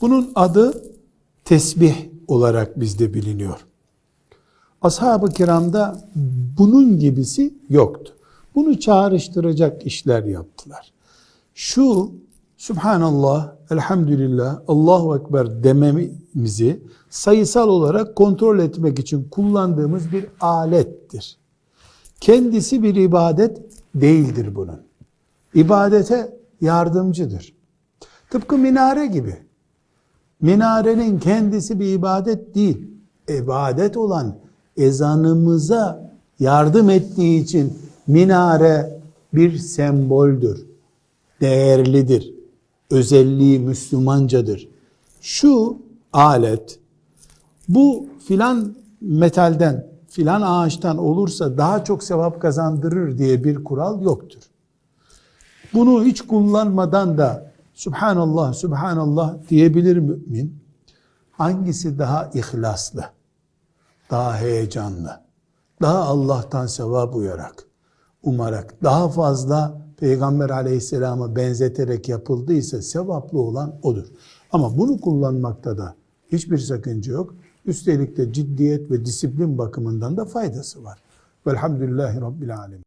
Bunun adı tesbih olarak bizde biliniyor. Ashab-ı kiramda bunun gibisi yoktu. Bunu çağrıştıracak işler yaptılar. Şu Subhanallah, Elhamdülillah, Allahu Ekber dememizi sayısal olarak kontrol etmek için kullandığımız bir alettir. Kendisi bir ibadet değildir bunun. İbadete yardımcıdır. Tıpkı minare gibi. Minarenin kendisi bir ibadet değil. İbadet olan ezanımıza yardım ettiği için minare bir semboldür. Değerlidir. Özelliği Müslümancadır. Şu alet bu filan metalden, filan ağaçtan olursa daha çok sevap kazandırır diye bir kural yoktur. Bunu hiç kullanmadan da Subhanallah, Subhanallah diyebilir mümin. Hangisi daha ihlaslı, daha heyecanlı, daha Allah'tan sevap uyarak, umarak, daha fazla Peygamber aleyhisselama benzeterek yapıldıysa sevaplı olan odur. Ama bunu kullanmakta da hiçbir sakınca yok. Üstelik de ciddiyet ve disiplin bakımından da faydası var. Velhamdülillahi Rabbil Alemin.